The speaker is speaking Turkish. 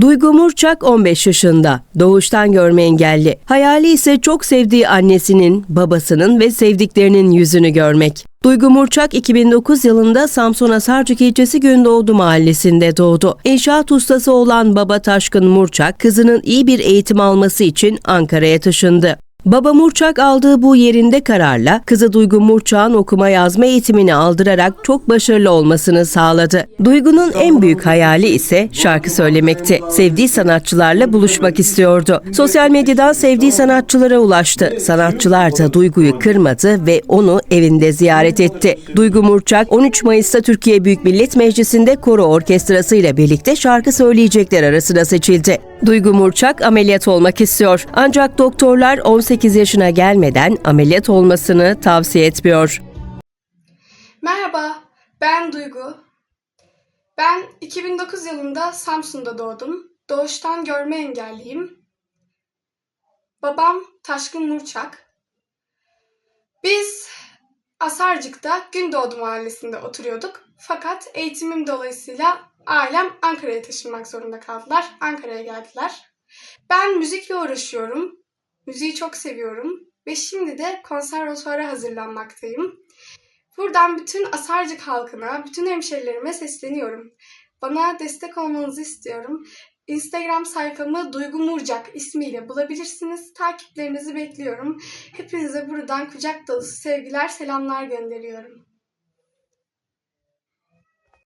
Duygu Murçak 15 yaşında. Doğuştan görme engelli. Hayali ise çok sevdiği annesinin, babasının ve sevdiklerinin yüzünü görmek. Duygu Murçak 2009 yılında Samsun Asarcık ilçesi Gündoğdu mahallesinde doğdu. İnşaat ustası olan baba Taşkın Murçak, kızının iyi bir eğitim alması için Ankara'ya taşındı. Baba Murçak aldığı bu yerinde kararla kızı Duygu Murçak'ın okuma yazma eğitimini aldırarak çok başarılı olmasını sağladı. Duygu'nun en büyük hayali ise şarkı söylemekti. Sevdiği sanatçılarla buluşmak istiyordu. Sosyal medyadan sevdiği sanatçılara ulaştı. Sanatçılar da Duygu'yu kırmadı ve onu evinde ziyaret etti. Duygu Murçak 13 Mayıs'ta Türkiye Büyük Millet Meclisi'nde koro orkestrası ile birlikte şarkı söyleyecekler arasına seçildi. Duygu Murçak ameliyat olmak istiyor. Ancak doktorlar 18 yaşına gelmeden ameliyat olmasını tavsiye etmiyor. Merhaba, ben Duygu. Ben 2009 yılında Samsun'da doğdum. Doğuştan görme engelliyim. Babam Taşkın Murçak. Biz Asarcık'ta Gündoğdu Mahallesi'nde oturuyorduk. Fakat eğitimim dolayısıyla ailem Ankara'ya taşınmak zorunda kaldılar. Ankara'ya geldiler. Ben müzikle uğraşıyorum. Müziği çok seviyorum. Ve şimdi de konservatuara hazırlanmaktayım. Buradan bütün Asarcık halkına, bütün hemşerilerime sesleniyorum. Bana destek olmanızı istiyorum. Instagram sayfamı Duygu Murcak ismiyle bulabilirsiniz. Takiplerinizi bekliyorum. Hepinize buradan kucak dolusu sevgiler, selamlar gönderiyorum.